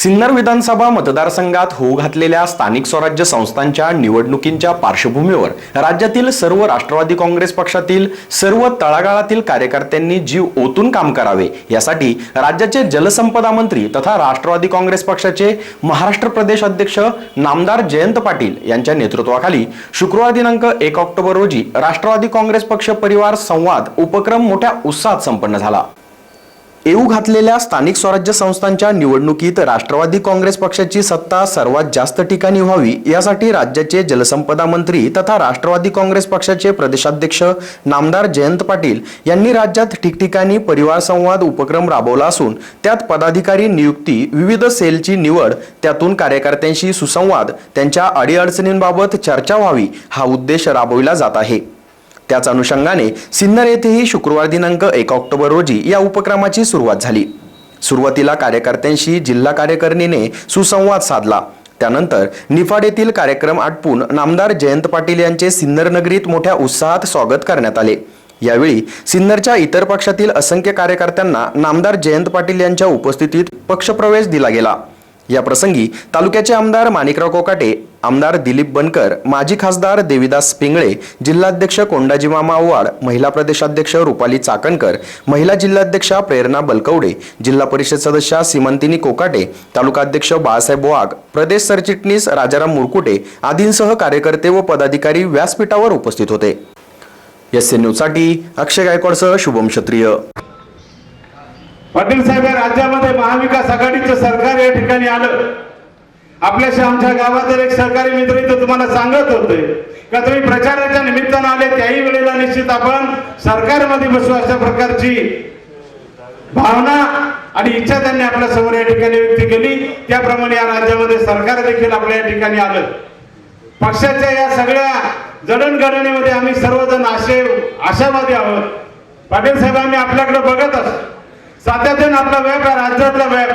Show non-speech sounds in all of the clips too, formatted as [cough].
सिन्नर विधानसभा मतदारसंघात होऊ घातलेल्या स्थानिक स्वराज्य संस्थांच्या निवडणुकींच्या पार्श्वभूमीवर राज्यातील सर्व राष्ट्रवादी काँग्रेस पक्षातील सर्व तळागाळातील कार्यकर्त्यांनी जीव ओतून काम करावे. यासाठी राज्याचे जलसंपदा मंत्री तथा राष्ट्रवादी काँग्रेस पक्षाचे महाराष्ट्र प्रदेश अध्यक्ष नामदार जयंत पाटील यांच्या नेतृत्वाखाली शुक्रवार दिनांक एक ऑक्टोबर रोजी राष्ट्रवादी काँग्रेस पक्ष परिवार संवाद उपक्रम मोठ्या उत्साहात संपन्न झाला. येऊ घातलेल्या स्थानिक स्वराज्य संस्थांच्या निवडणुकीत राष्ट्रवादी काँग्रेस पक्षाची सत्ता सर्वात जास्त ठिकाणी व्हावी यासाठी राज्याचे जलसंपदा मंत्री तथा राष्ट्रवादी काँग्रेस पक्षाचे प्रदेशाध्यक्ष नामदार जयंत पाटील यांनी राज्यात ठिकठिकाणी परिवार संवाद उपक्रम राबवला असून त्यात पदाधिकारी नियुक्ती विविध सेलची निवड त्यातून कार्यकर्त्यांशी सुसंवाद त्यांच्या अडीअडचणींबाबत चर्चा व्हावी हा उद्देश राबविला जात आहे. त्याच अनुषंगाने सिन्नर येथेही शुक्रवार दिनांक एक ऑक्टोबर रोजी या उपक्रमाची सुरुवात झाली. सुरुवातीला कार्यकर्त्यांशी जिल्हा कार्यकारिणीने सुसंवाद साधला. त्यानंतर निफाड येथील कार्यक्रम आटपून नामदार जयंत पाटील यांचे सिन्नर नगरीत मोठ्या उत्साहात स्वागत करण्यात आले. यावेळी सिन्नरच्या इतर पक्षातील असंख्य कार्यकर्त्यांना नामदार जयंत पाटील यांच्या उपस्थितीत पक्षप्रवेश दिला गेला. या प्रसंगी तालुक्याचे आमदार माणिकराव कोकाटे आमदार दिलीप बनकर माजी खासदार देविदास पिंगळे जिल्हाध्यक्ष कोंडाजी मामा आव्हाड महिला प्रदेशाध्यक्ष रुपाली चाकणकर महिला जिल्हाध्यक्षा प्रेरणा बलकवडे जिल्हा परिषद सदस्या सीमंतिनी कोकाटे तालुकाध्यक्ष बाळासाहेब वाघ प्रदेश सरचिटणीस राजाराम मुरकुटे आदींसह कार्यकर्ते व पदाधिकारी व्यासपीठावर उपस्थित होते. एस एन न्यूजसाठी अक्षय गायकवाडसह शुभम क्षत्रिय. पाटील साहेब या राज्यामध्ये महाविकास आघाडीचं सरकार या ठिकाणी आलं. आपल्याशी आमच्या गावातील एक सरकारी मित्र इथं तुम्हाला सांगत होते. का तुम्ही प्रचाराच्या निमित्तानं आले त्याही वेळेला निश्चित आपण सरकारमध्ये बसू अशा प्रकारची भावना आणि इच्छा त्यांनी आपल्यासमोर या ठिकाणी व्यक्त केली. त्याप्रमाणे या राज्यामध्ये सरकार देखील आपल्या या ठिकाणी आलं. पक्षाच्या या सगळ्या जडणघडणीमध्ये आम्ही सर्वजण आशे आशावादी आहोत. पाटील साहेब आम्ही आपल्याकडे बघत असतो. सातत्यानं आपला व्याप हा राज्यातला व्याप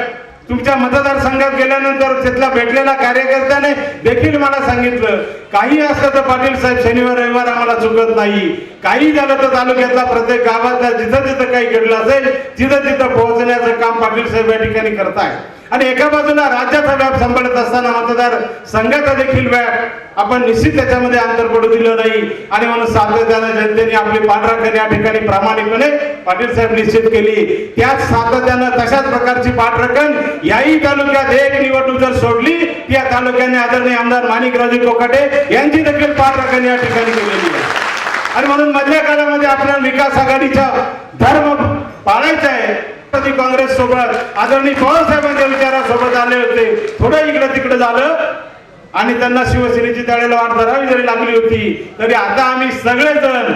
तुमच्या मतदारसंघात गेल्यानंतर तिथला भेटलेल्या कार्यकर्त्याने देखील मला सांगितलं काही असलं तर पाटील साहेब शनिवार रविवार आम्हाला चुकत नाही. काही झालं तर तालुक्यातला प्रत्येक गावातला जिथं जिथं काही घडलं असेल तिथं तिथं पोहोचण्याचं काम पाटील साहेब या ठिकाणी करताय आणि एका बाजूला राज्याचा व्याप सांभाळत असताना मतदार संघाचा देखील व्याप. आपण निश्चित त्याच्यामध्ये अंतर पडू दिलं नाही. आणि म्हणून सातत्याने जनतेने आपली पाठराखण या ठिकाणी प्रामाणिकपणे पाटील साहेब निश्चित केली. त्याच सातत्यानं तशाच प्रकारची पाठराखण याही तालुक्यात एक निवडणूक जर सोडली त्या तालुक्याने आदरणीय आमदार माणिकराजे कोकाटे यांची देखील पाठराखण या ठिकाणी केलेली आहे. आणि म्हणून मधल्या काळामध्ये आपल्याला विकास आघाडीचा धर्म पाळायचा आहे. काँग्रेस सोबत आदरणीय पवार विचारासोबत आले होते. थोडं इकडे तिकडे झालं. आणि त्यांना शिवसेनेची त्यावेळेला वाट धरावी जरी लागली होती तरी आता आम्ही सगळेजण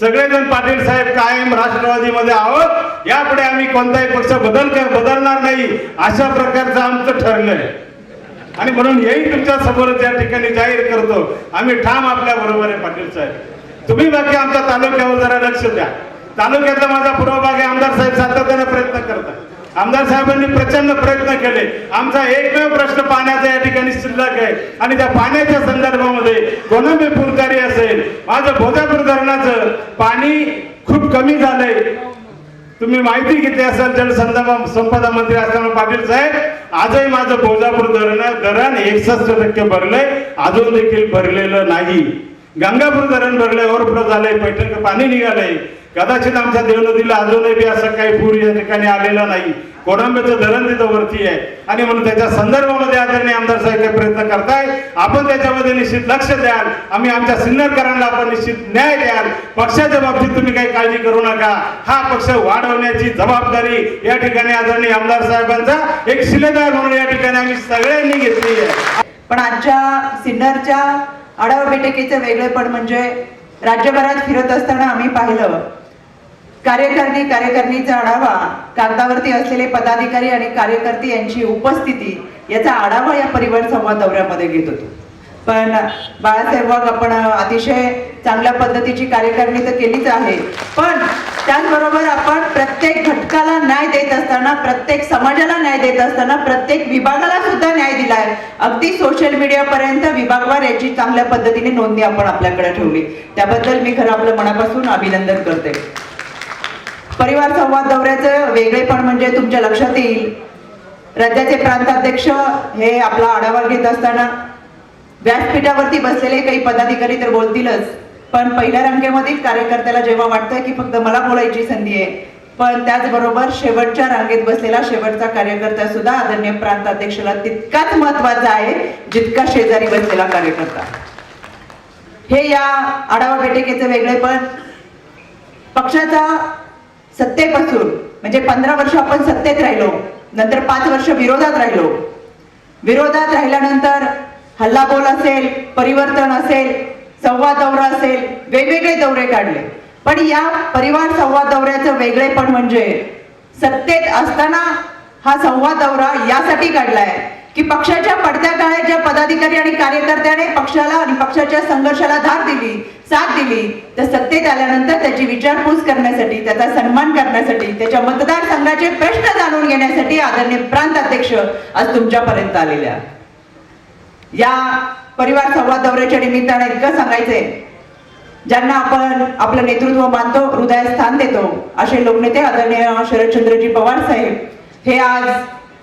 सगळेजण पाटील साहेब कायम राष्ट्रवादीमध्ये आहोत. यापुढे आम्ही कोणताही पक्ष बदल बदलणार नाही अशा प्रकारचं आमचं ठरलंय आणि म्हणून हेही तुमच्यासमोर त्या ठिकाणी जाहीर करतो. आम्ही ठाम आपल्या बरोबर आहे पाटील साहेब. तुम्ही बाकी आमच्या तालुक्यावर जरा लक्ष द्या. तालुक्यातला माझा पूर्वभाग आहे आमदार साहेब सातत्याने प्रयत्न करतात. आमदार साहेबांनी प्रचंड प्रयत्न केले. आमचा एकमेव प्रश्न पाण्याचा या ठिकाणी शिल्लक आहे. आणि त्या पाण्याच्या संदर्भामध्ये गोनंबे पुरकारी असेल माझं भोजापूर धरणाचं पाणी खूप कमी झालंय. तुम्ही माहिती घेतली असाल जलसंधारण संपदा मंत्री असताना पाटील साहेब आजही माझं भोजापूर धरण धरण एकसष्ट टक्के भरलंय. अजून देखील भरलेलं नाही. गंगापूर धरण भरलंय ओव्हरफ्लो झालंय पैठण पाणी निघालंय. कदाचित आमच्या देवनदीला अजूनही बी असं काही पूर या ठिकाणी आलेला नाही. कोडंबेचं धरण तिथं वरती आहे. आणि म्हणून त्याच्या संदर्भामध्ये आदरणीय आमदार साहेब काही प्रयत्न करताय आपण त्याच्यामध्ये निश्चित लक्ष द्याल. आम्ही आमच्या सिन्नरकरांना आपण निश्चित न्याय द्याल. पक्षाच्या बाबतीत तुम्ही काही काळजी करू नका. हा पक्ष वाढवण्याची जबाबदारी या ठिकाणी आदरणीय आमदार साहेबांचा एक शिलेदार म्हणून या ठिकाणी आम्ही सगळ्यांनी घेतली आहे. पण आजच्या सिन्नरच्या आढावा बैठकीचं वेगळेपण म्हणजे राज्यभरात फिरत असताना आम्ही पाहिलं कार्यकारिणी कार्यकारिणीचा आढावा कागदावरती असलेले पदाधिकारी आणि कार्यकर्ते यांची उपस्थिती याचा आढावा या परिवार संवाद दौऱ्यामध्ये घेत होतो. पण बाळासाहेब वाघ आपण अतिशय चांगल्या पद्धतीची कार्यकारिणी तर केलीच आहे. पण त्याचबरोबर आपण प्रत्येक घटकाला न्याय देत असताना प्रत्येक समाजाला न्याय देत असताना प्रत्येक विभागाला सुद्धा न्याय दिलाय. अगदी सोशल मीडियापर्यंत विभागवार याची चांगल्या पद्धतीने नोंदणी आपण आपल्याकडे ठेवली. त्याबद्दल मी खरं आपलं मनापासून अभिनंदन करते. परिवार संवाद दौऱ्याचं वेगळेपण म्हणजे तुमच्या लक्षात येईल. राज्याचे प्रांताध्यक्ष हे आपला आढावा घेत असताना व्यासपीठावरती बसलेले काही पदाधिकारी तर बोलतीलच. पण पहिल्या रांगेमधील कार्यकर्त्याला जेव्हा वाटतं की फक्त मला बोलायची संधी आहे पण त्याचबरोबर शेवटच्या रांगेत बसलेला शेवटचा कार्यकर्ता सुद्धा आदरणीय प्रांताध्यक्षाला तितकाच महत्त्वाचा आहे जितका शेजारी बसलेला कार्यकर्ता. हे या आढावा बैठकीचं वेगळेपण पक्षाचा सत्तेपासून म्हणजे पंधरा वर्ष आपण सत्तेत राहिलो नंतर पाच वर्ष विरोधात राहिलो. विरोधात राहिल्यानंतर हल्लाबोल असेल परिवर्तन असेल संवाद दौरा असेल वेगवेगळे दौरे काढले. पण या परिवार संवाद दौऱ्याचं वेगळेपण म्हणजे सत्तेत असताना हा संवाद दौरा यासाठी काढलाय. की पक्षाच्या पडत्या काळात ज्या पदाधिकारी आणि कार्यकर्त्याने पक्षाला आणि पक्षाच्या संघर्षाला धार दिली साथ दिली तर सत्तेत आल्यानंतर त्याची विचारपूस करण्यासाठी त्याचा सन्मान करण्यासाठी त्याच्या मतदारसंघाचे प्रश्न जाणून घेण्यासाठी आदरणीय प्रांत अध्यक्ष आज तुमच्यापर्यंत आलेल्या या परिवार संवाद दौऱ्याच्या निमित्ताने इतकं सांगायचंय ज्यांना आपण आपलं नेतृत्व मानतो हृदयात स्थान देतो असे लोकनेते आदरणीय शरदचंद्रजी पवार साहेब हे आज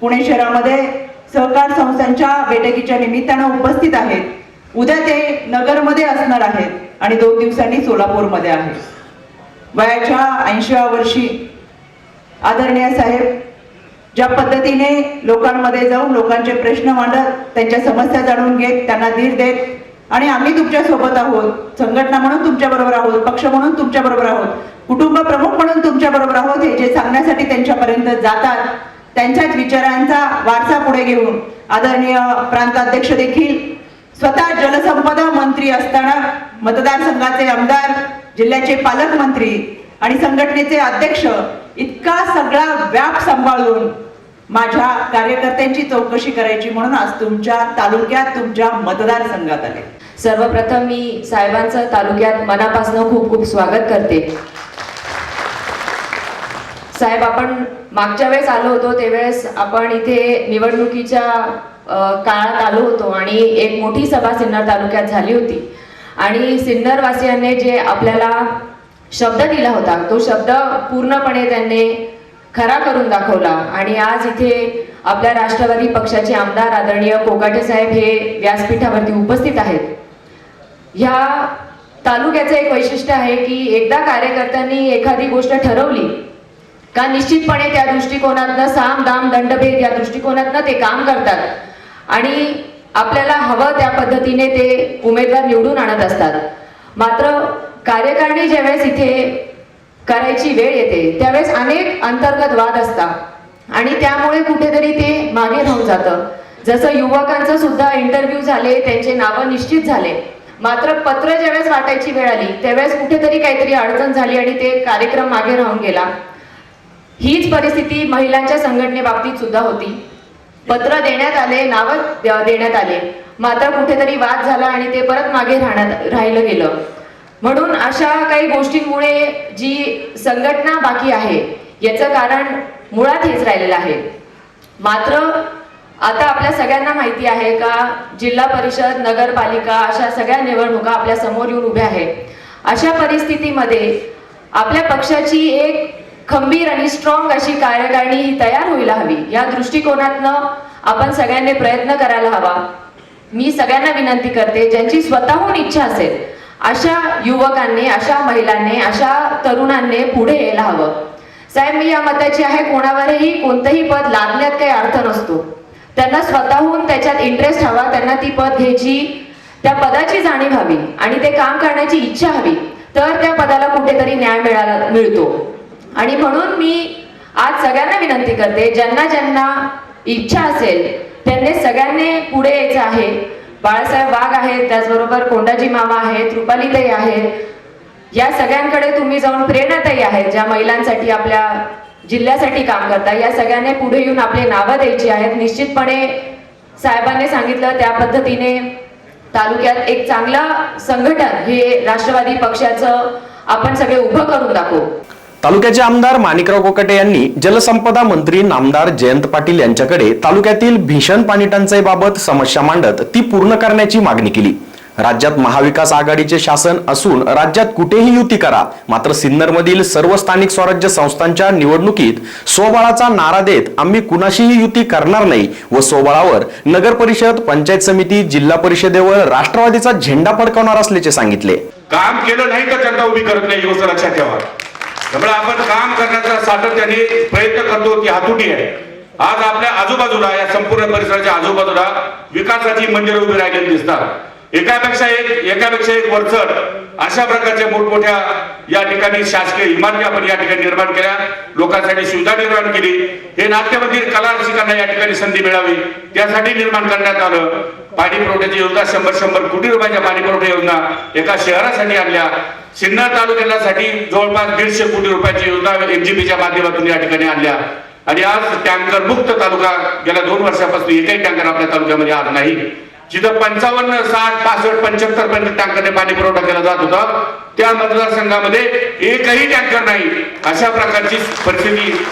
पुणे शहरामध्ये सहकार संस्थांच्या बैठकीच्या निमित्तानं उपस्थित आहेत. उद्या ते नगरमध्ये असणार आहेत आणि दोन दिवसांनी सोलापूरमध्ये आहेत. वयाच्या ऐंशीव्या वर्षी आदरणीय साहेब ज्या पद्धतीने लोकांमध्ये जाऊन लोकांचे प्रश्न मांडत त्यांच्या समस्या जाणून घेत त्यांना धीर देत आणि आम्ही तुमच्यासोबत आहोत संघटना म्हणून तुमच्या बरोबर आहोत पक्ष म्हणून तुमच्या बरोबर आहोत कुटुंब प्रमुख म्हणून तुमच्या बरोबर आहोत हे जे सांगण्यासाठी त्यांच्यापर्यंत जातात त्यांच्याच विचारांचा वारसा पुढे घेऊन आदरणीय प्रांताध्यक्ष देखील स्वतः जलसंपदा मंत्री असताना मतदारसंघाचे आमदार जिल्ह्याचे पालकमंत्री आणि संघटनेचे अध्यक्ष इतका सगळा व्याप सांभाळून माझ्या कार्यकर्त्यांची चौकशी करायची म्हणून आज तुमच्या तालुक्यात तुमच्या मतदारसंघात आले. सर्वप्रथम मी साहेबांचं तालुक्यात मनापासून खूप खूप स्वागत करते. साहेब आपण मागच्या वेळेस आलो होतो त्यावेळेस आपण इथे निवडणुकीच्या काळात आलो होतो आणि एक मोठी सभा सिन्नर तालुक्यात झाली होती. आणि सिन्नरवासियांनी जे आपल्याला शब्द दिला होता तो शब्द पूर्णपणे त्यांनी खरा करून दाखवला. आणि आज इथे आपल्या राष्ट्रवादी पक्षाचे आमदार आदरणीय कोकाटे साहेब हे व्यासपीठावरती उपस्थित आहेत. ह्या तालुक्याचं एक वैशिष्ट्य आहे की एकदा कार्यकर्त्यांनी एखादी गोष्ट ठरवली का निश्चितपणे त्या दृष्टिकोनातनं साम दाम दंडभेद या दृष्टिकोनातनं ते काम करतात. आणि आपल्याला हवं त्या पद्धतीने ते उमेदवार निवडून आणत असतात. मात्र कार्यकारिणी ज्यावेळेस इथे करायची वेळ येते त्यावेळेस अनेक अंतर्गत वाद असतात. आणि त्यामुळे कुठेतरी ते मागे राहून जातं. जसं युवकांचं सुद्धा इंटरव्ह्यू झाले त्यांचे नावं निश्चित झाले. मात्र पत्र ज्यावेळेस वाटायची वेळ आली त्यावेळेस कुठेतरी काहीतरी अडचण झाली आणि ते कार्यक्रम मागे राहून गेला. हीच परिस्थिती महिलांच्या संघटनेबाबतीत सुद्धा होती. पत्र देण्यात आले नावं देण्यात आले. मात्र कुठेतरी वाद झाला आणि ते परत मागे राहण्यात राहिलं गेलं. म्हणून अशा काही गोष्टींमुळे जी संघटना बाकी आहे याचं कारण मुळात हेच राहिलेलं आहे. मात्र आता आपल्या सगळ्यांना माहिती आहे का जिल्हा परिषद नगरपालिका अशा सगळ्या निवडणुका आपल्यासमोर येऊन उभ्या आहेत. अशा परिस्थितीमध्ये आपल्या पक्षाची एक खंबीर आणि स्ट्रॉंग अशी कार्यकारिणी ही तयार व्हायला हवी. या दृष्टिकोनातनं आपण सगळ्यांनी प्रयत्न करायला हवा. मी सगळ्यांना विनंती करते ज्यांची स्वतःहून इच्छा असेल अशा युवकांनी अशा महिलांनी अशा तरुणांनी पुढे यायला हवं. साहेब मी या मताची आहे कोणावरही कोणतंही पद लादण्यात काही अर्थ नसतो. त्यांना स्वतःहून त्याच्यात इंटरेस्ट हवा त्यांना ती पद घ्यायची त्या पदाची जाणीव हवी आणि ते काम करण्याची इच्छा हवी. तर त्या पदाला कुठेतरी न्याय मिळाला मिळतो. आणि म्हणून मी आज सगळ्यांना विनंती करते ज्यांना ज्यांना इच्छा असेल त्यांनी सगळ्यांनी पुढे यायचं आहे. बाळासाहेब वाघ आहेत त्याचबरोबर कोंडाजी मामा आहेत रुपालीताई आहेत. या सगळ्यांकडे तुम्ही जाऊन प्रेरणाताई आहेत ज्या महिलांसाठी आपल्या जिल्ह्यासाठी काम करता या सगळ्यांनी पुढे येऊन आपले नावं द्यायची आहेत. निश्चितपणे साहेबांनी सांगितलं त्या पद्धतीने तालुक्यात एक चांगला संघटन हे राष्ट्रवादी पक्षाचं आपण सगळे उभं करून दाखवू. तालुक्याचे आमदार माणिकराव कोकटे यांनी जलसंपदा मंत्री नामदार जयंत पाटील यांच्याकडे तालुक्यातील भीषण पाणी टंचाईबाबत समस्या मांडत ती पूर्ण करण्याची मागणी केली. राज्यात महाविकास आघाडीचे शासन असून राज्यात कुठेही युती करा मात्र सिन्नरमधील सर्व स्थानिक स्वराज्य संस्थांच्या निवडणुकीत स्वबळाचा नारा देत आम्ही कुणाशीही युती करणार नाही व स्वबळावर नगर परिषद पंचायत समिती जिल्हा परिषदेवर राष्ट्रवादीचा झेंडा फडकावणार असल्याचे सांगितले. काम केलं नाही तर उभी करत नाही लक्षात ठेवा. त्यामुळे आपण काम करण्याचा सातत्याने प्रयत्न करतो ती हातुटी आहे. आज आपल्या आजूबाजूला या संपूर्ण परिसराच्या आजूबाजूला विकासाची मंदिरं उभी राहिलेली दिसतात. एकापेक्षा एक एकापेक्षा एक वरचढ अशा प्रकारच्या मोठमोठ्या या ठिकाणी शासकीय इमारती आपण या ठिकाणी निर्माण केल्या. लोकांसाठी सुविधा निर्माण केली. हे नाट्य मंदिर कला रसिकांना या ठिकाणी संधी मिळावी. त्यासाठी निर्माण करण्यात आलं. पाणी पुरवठ्याची योजना शंभर शंभर कोटी रुपयाच्या पाणी पुरवठा योजना एका शहरासाठी आणल्या. सिन्नर तालुक्यासाठी जवळपास दीडशे कोटी रुपयाची योजना एमजीपीच्या माध्यमातून या ठिकाणी आणल्या. आणि आज टँकर मुक्त तालुका गेल्या दोन वर्षापासून एकही टँकर आपल्या तालुक्यामध्ये आज नाही. जिथं पंचावन्न साठ पासष्ट पंच्याहत्तर पर्यंत टँकरने पाणी पुरवठा केला जात होता त्या मतदारसंघामध्ये एकही टँकर नाही. अशा प्रकारची परिस्थिती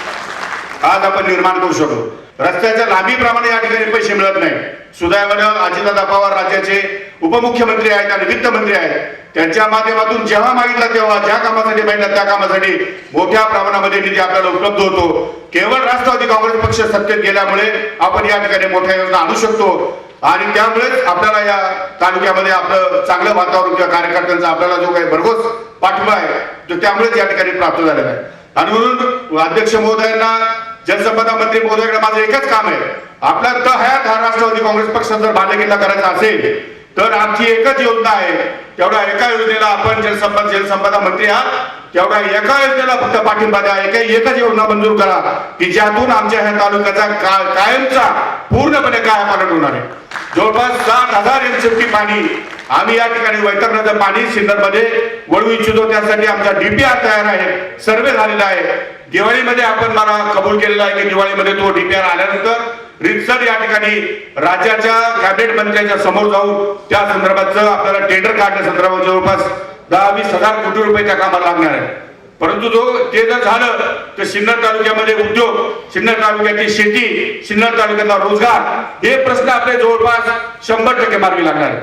आज आपण निर्माण करू शकतो रस्त्याच्या लांबीप्रमाणे या ठिकाणी पैसे मिळत नाही. सुदैवानं अजितदादा पवार राज्याचे उपमुख्यमंत्री आहेत आणि वित्त मंत्री आहेत. त्यांच्या माध्यमातून जेव्हा मागितलं तेव्हा ज्या कामासाठी मागितलं त्या कामासाठी मोठ्या प्रमाणामध्ये निधी आपल्याला उपलब्ध होतो. केवळ राष्ट्रवादी काँग्रेस पक्ष सत्तेत गेल्यामुळे आपण या ठिकाणी मोठ्या योजना आणू शकतो. आणि त्यामुळेच आपल्याला या तालुक्यामध्ये आपलं चांगलं वातावरण किंवा कार्यकर्त्यांचा आपल्याला जो काही भरघोस पाठिंबा आहे तो त्यामुळेच या ठिकाणी प्राप्त झालेला आहे. आणि म्हणून अध्यक्ष महोदयांना जलसंपदा मंत्री महोदयाकडे माझं एकच काम आहे. आपला त हयात हा राष्ट्रवादी काँग्रेस पक्ष जर बालेकिल्ला करायचा असेल तर आमची एकच योजना आहे. तेवढ्या एका योजनेला आपण जलसंपदा जलसंपदा मंत्री आहात. तेवढ्या एका योजनेला फक्त पाठिंबा द्या. एका एकच योजना मंजूर करा की ज्यातून आमच्या ह्या तालुक्याचा का- कायमचा पूर्णपणे काय पालट होणार आहे. जवळपास सात हजार एमसीएफटी पाणी आम्ही या ठिकाणी वैतरणाचं पाणी सिन्नरमध्ये वळू इच्छितो. त्यासाठी आमचा डीपीआर तयार आहे. सर्वे झालेला आहे. दिवाळीमध्ये आपण मला कबूल केलेला आहे की दिवाळीमध्ये तो डीपीआर आल्यानंतर रितसर या ठिकाणी राज्याच्या कॅबिनेट मंत्र्यांच्या समोर जाऊन त्या संदर्भाचं आपल्याला टेंडर काढण्या संदर्भात जवळपास दहा वीस हजार कोटी रुपये त्या कामाला लागणार आहे. परंतु जो ते जर झालं तर सिन्नर तालुक्यामध्ये उद्योग सिन्नर तालुक्याची शेती सिन्नर तालुक्यातला रोजगार हे प्रश्न आपले जवळपास शंभर टक्के मार्गी लागणार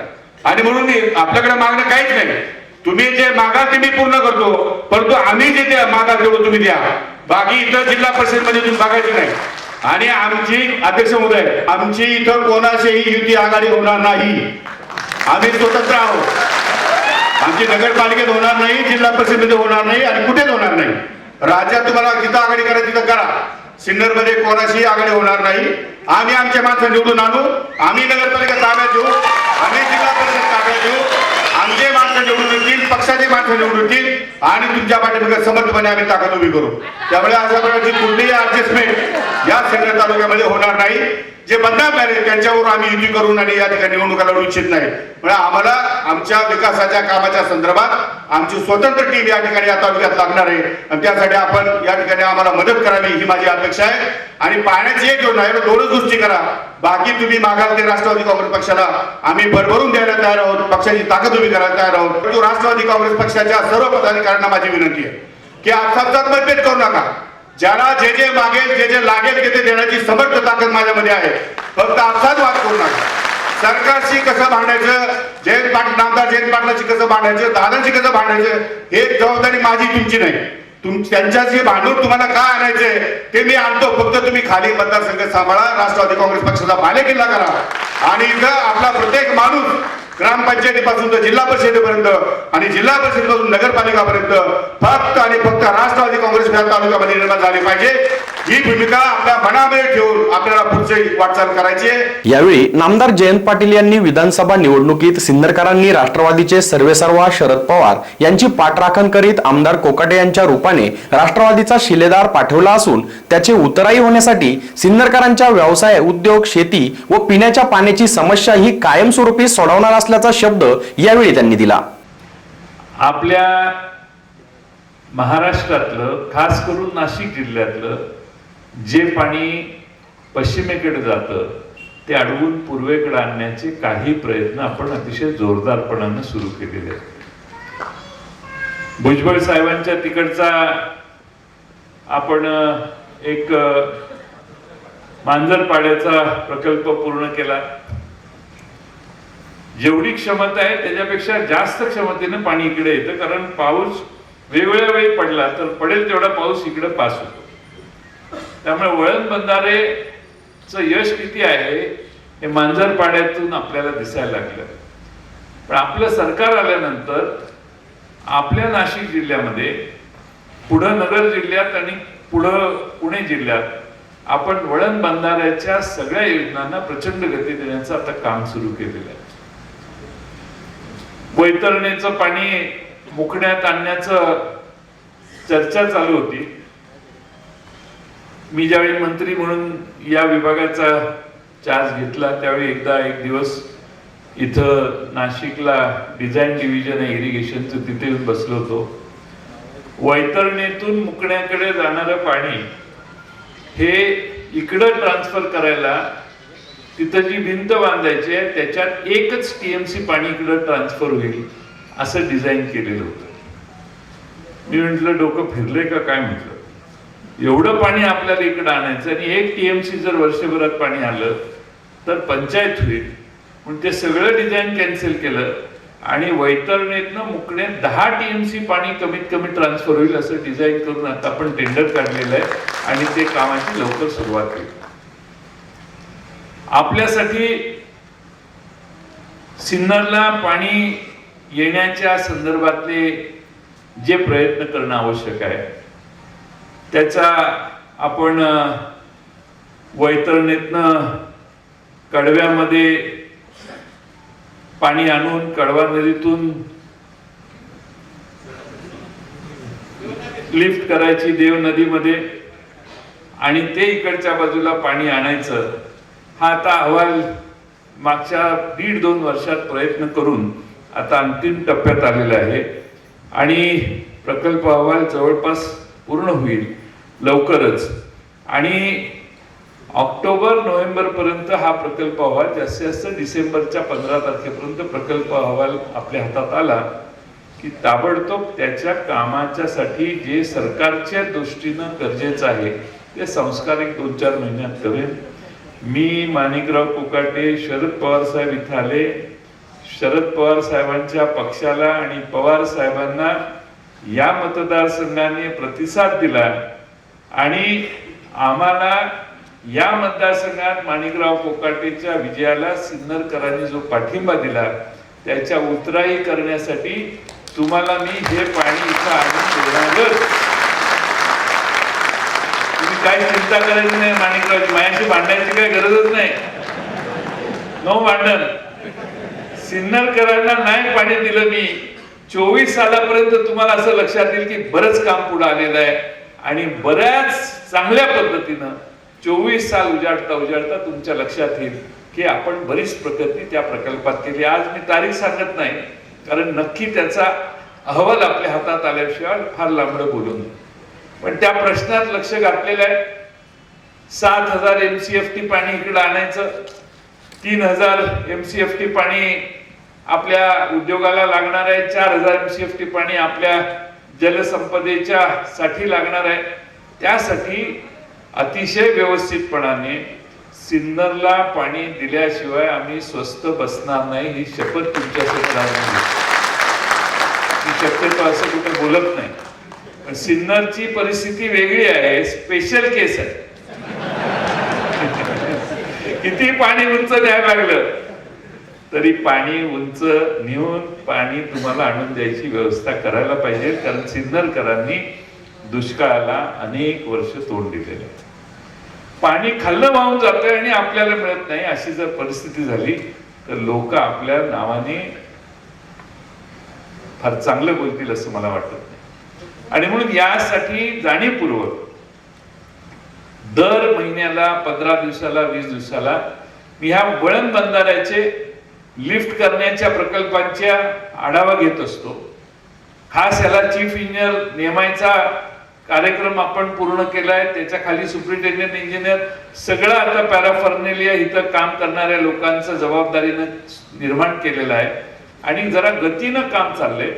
आणि म्हणून आपल्याकडे मागणं काहीच नाही. तुम्ही जे मागा ते मी पूर्ण करतो परंतु आम्ही जे ते तेवढं तुम्ही द्या. बाकी इथं जिल्हा परिषदमध्ये तुम्ही बघायचं नाही. आणि आमची अध्यक्ष महोदय आमची इथं कोणाशीही युती आघाडी होणार नाही. आम्ही स्वतंत्र आहोत. आमची नगरपालिकेत होणार नाही जिल्हा परिषदेमध्ये होणार नाही आणि कुठेच होणार नाही. राज्यात तुम्हाला जिथं आघाडी करायची तिथं करा. सिन्नरमध्ये कोणाशी आघाडी होणार नाही. आम्ही आमच्या माणसं निवडून आणू. आम्ही नगरपालिका ताब्यात घेऊ. आम्ही जिल्हा परिषद ताब्यात घेऊ. आमचे माणसं निवडून येतील पक्षाचे माणसं निवडून येतील आणि तुमच्या पाठीमागे समर्थपणे आम्ही ताकद उभी करू. त्यामुळे अशा प्रकारची कुठलीही ऍडजस्टमेंट या सिन्नर तालुक्यामध्ये होणार नाही. जे बदनाम झाले त्यांच्यावर आम्ही युती करून आणि या ठिकाणी निवडणुका लढू इच्छित नाही. म्हणजे आम्हाला आमच्या विकासाच्या कामाच्या संदर्भात आमची स्वतंत्र टीम या ठिकाणी या तालुक्यात लागणार आहे. आणि त्यासाठी आपण या ठिकाणी आम्हाला मदत करावी ही माझी अपेक्षा आहे. आणि पाण्याची एक योजना आहे दोनच गोष्टी करा. बाकी तुम्ही मागाल ते राष्ट्रवादी काँग्रेस पक्षाला आम्ही भरभरून द्यायला तयार आहोत. पक्षाची ताकद उभी करायला तयार आहोत. परंतु राष्ट्रवादी काँग्रेस पक्षाच्या सर्व पदाधिकाऱ्यांना माझी विनंती आहे की आपसात मतभेद करू नका. ज्याला जे जे मागेल जे जे लागेल ते ते देण्याची समर्थ ताकद माझ्यामध्ये आहे. फक्त आपसात वाद करू नका. सरकारशी कसं भांडायचं जयंत पाटील नामदार जयंत पाटलाशी कसं भांडायचं दादांशी कसं भांडायचं हे जबाबदारी माझी तुमची नाही. तुम त्यांच्याशी भांडून तुम्हाला काय आणायचंय ते मी आणतो. फक्त तुम्ही खाली मतदारसंघ सांभाळा राष्ट्रवादी काँग्रेस पक्षाचा बालेकिल्ला करा. आणि इथं आपला प्रत्येक माणूस ग्रामपंचायतीपासून तर जिल्हा परिषदेपर्यंत आणि जिल्हा परिषदेपासून नगरपालिकापर्यंत फक्त आणि फक्त राष्ट्रवादी काँग्रेस या तालुक्यामध्ये निर्माण झाले पाहिजे. ही भूमिका आपल्या मनामध्ये ठेवून आपल्याला पुढची वाटचाल करायची आहे. यावेळी नामदार जयंत पाटील यांनी विधानसभा निवडणुकीत सिन्नरकरांनी राष्ट्रवादीचे सर्वेसर्वा शरद पवार यांची पाठराखण करीत आमदार कोकाटे यांच्या रूपाने राष्ट्रवादीचा शिलेदार पाठवला असून त्याचे उतराई होण्यासाठी सिन्नरकरांच्या व्यवसाय उद्योग शेती व पिण्याच्या पाण्याची समस्या ही कायमस्वरूपी सोडवणार असल्याचा शब्द यावेळी त्यांनी दिला. आपल्या महाराष्ट्रातलं खास करून नाशिक जिल्ह्यातलं जे पाणी पश्चिमेकडे जातं ते अडवून पूर्वेकडे आणण्याचे काही प्रयत्न आपण अतिशय जोरदारपणानं सुरू केलेले आहेत. भुजबळ साहेबांच्या तिकडचा आपण एक मांजर मांजरपाड्याचा प्रकल्प पूर्ण केला. जेवढी क्षमता आहे त्याच्यापेक्षा जास्त क्षमतेनं पाणी इकडे येतं कारण पाऊस वेगवेगळ्या वेळी पडला तर पडेल तेवढा पाऊस इकडे पास होतो. त्यामुळे वळण बंधारेचं यश किती आहे हे मांजर पाड्यातून आपल्याला दिसायला लागलं. पण आपलं सरकार आल्यानंतर आपल्या नाशिक जिल्ह्यामध्ये पुढं नगर जिल्ह्यात आणि पुढं पुणे जिल्ह्यात आपण वळण बांधणाऱ्याच्या सगळ्या योजनांना प्रचंड गती देण्याचं आता काम सुरू केलेलं आहे. वैतरणेचं पाणी मुकण्यात आणण्याचं चर्चा चालू होती. मी ज्यावेळी मंत्री म्हणून या विभागाचा चार्ज घेतला त्यावेळी एकदा एक दिवस इथं नाशिकला डिझाईन डिव्हिजन आहे इरिगेशनचं तिथे येऊन बसलो होतो. वैतरणीतून मुकण्याकडे जाणारं पाणी हे इकडं ट्रान्सफर करायला तिथं जी भिंत बांधायची आहे त्याच्यात एकच टीएमसी पाणी इकडं ट्रान्सफर होईल असं डिझाईन केलेलं होतं. मी म्हटलं डोकं फिरलंय का? काय म्हटलं? एवढं पाणी आपल्याला इकडं आणायचं आणि एक टीएमसी जर वर्षभरात पाणी आलं तर पंचायत होईल. म्हणून ते सगळं डिझाईन कॅन्सल केलं आणि वैतरणीतनं मुकणे दहा टीएमसी पाणी कमीत कमी ट्रान्सफर होईल असं डिझाईन करून आता आपण टेंडर काढलेलं आहे आणि ते कामाची लवकर सुरुवात होईल. आपल्यासाठी सिन्नरला पाणी येण्याच्या संदर्भातले जे प्रयत्न करणं आवश्यक आहे त्याचा आपण वैतरणेतनं कडव्यामध्ये पाणी आणून कडवा नदीतून लिफ्ट करायची देव नदीमध्ये आणि ते इकडच्या बाजूला पाणी आणायचं हा आता अहवाल मागच्या दीड दोन वर्षात प्रयत्न करून आता अंतिम टप्प्यात आलेला आहे. आणि प्रकल्प अहवाल जवळपास पूर्ण होईल लवकरच. आणि ऑक्टोबर नोव्हेंबरपर्यंत हा प्रकल्प अहवाल जास्तीत जास्त डिसेंबरच्या पंधरा तारखेपर्यंत प्रकल्प अहवाल आपल्या हातात आला की ताबडतोब त्याच्या कामाच्यासाठी जे सरकारच्या दृष्टीनं गरजेचं आहे ते संस्कार एक दोन चार महिन्यात करेन. मी माणिकराव कोकाटे शरद पवार साहेब इथं आले. शरद पवार साहेबांच्या पक्षाला आणि पवार साहेबांना या मतदारसंघाने प्रतिसाद दिला आणि आम्हाला या मतदारसंघात माणिकराव कोकाटेच्या विजयाला सिन्नरकरांनी जो पाठिंबा दिला त्याच्या उतराई करण्यासाठी तुम्हाला मी हे पाणी इथं आणून देणार तुम्ही काही चिंता करायची नाही माणिकरावची मायाशी भांडण्याची काही गरजच नाही. नो भांडण सिन्नरकरांना नाही पाणी दिलं मी. चोवीस सालापर्यंत तुम्हाला असं लक्षात येईल की बरंच काम पुढे आलेलं आहे. आणि बऱ्याच चांगल्या पद्धतीनं चोवीस साल उजाडता उजाडता तुमच्या लक्षात येईल की आपण बरीच प्रगती त्या प्रकल्पात केली. आज मी तारीख सांगत नाही कारण नक्की त्याचा अहवाल आपल्या हातात आल्याशिवाय फार लांबडं बोलू नये. पण त्या प्रश्नात लक्ष घातलेलं आहे. सात हजार एम सी एफ टी पाणी इकडं आणायचं तीन हजार एम सी एफ टी पाणी आपल्या उद्योगाला लागणार आहे चार हजार एमसीएफटी पाणी आपल्या जलसंपदेच्या साठी लागणार आहे. त्यासाठी अतिशय व्यवस्थितपणाने सिन्नरला पाणी दिल्याशिवाय आम्ही स्वस्त बसणार नाही ही शपथ तुमच्या आहे. शक्यतो असं कुठे बोलत नाही. पण सिन्नरची परिस्थिती वेगळी आहे स्पेशल केस आहे. [laughs] किती पाणी उंच द्यायला लागलं. तरी पाणी उंच नेऊन पाणी तुम्हाला आणून द्यायची व्यवस्था करायला पाहिजे. कारण सिन्नरकरांनी दुष्काळाला अनेक वर्ष तोंड दिलेलं आहे. पाणी खाल्लं वाहून जातंय आणि आपल्याला मिळत नाही अशी जर परिस्थिती झाली तर लोक आपल्या नावाने फार चांगलं बोलतील असं मला वाटत नाही. आणि म्हणून यासाठी जाणीवपूर्वक दर महिन्याला पंधरा दिवसाला वीस दिवसाला मी ह्या वळण बंधाऱ्याचे लिफ्ट करण्याच्या प्रकल्पांच्या आढावा घेत असतो. खास याला चीफ इंजिनियर नेमायचा कार्यक्रम आपण पूर्ण केलाय. त्याच्याखाली सुप्रिंटेंडेंट इंजिनियर सगळं आता पॅराफर्नेलिया इथं काम करणाऱ्या लोकांचं जबाबदारीनं निर्माण केलेलं आहे. आणि जरा गतीनं काम चाललंय.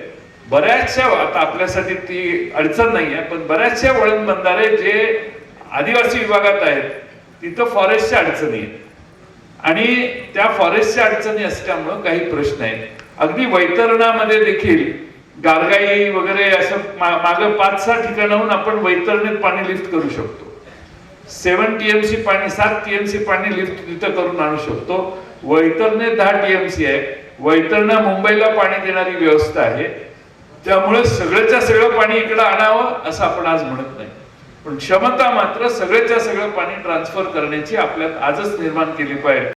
बऱ्याचशा आता आपल्यासाठी ती अडचण नाही आहे पण बऱ्याचशा वळण बंधारे जे आदिवासी विभागात आहेत तिथं फॉरेस्टच्या अडचणी आहेत. आणि त्या फॉरेस्टच्या अडचणी असल्यामुळं काही प्रश्न आहेत. अगदी वैतरणामध्ये देखील गारगाई वगैरे असं मागं पाच सहा ठिकाणाहून आपण वैतरणीत पाणी लिफ्ट करू शकतो. सेवन टीएमसी पाणी सात टीएमसी पाणी लिफ्ट तिथं करून आणू शकतो. वैतरणे दहा टीएमसी आहे वैतरणा मुंबईला पाणी देणारी व्यवस्था आहे. त्यामुळे सगळ्याच्या सगळं पाणी इकडं आणावं असं आपण आज म्हणत नाही. पण क्षमता मात्र सगळ्याच्या सगळं पाणी ट्रान्सफर करण्याची आपल्यात आजच निर्माण केली पाहिजे.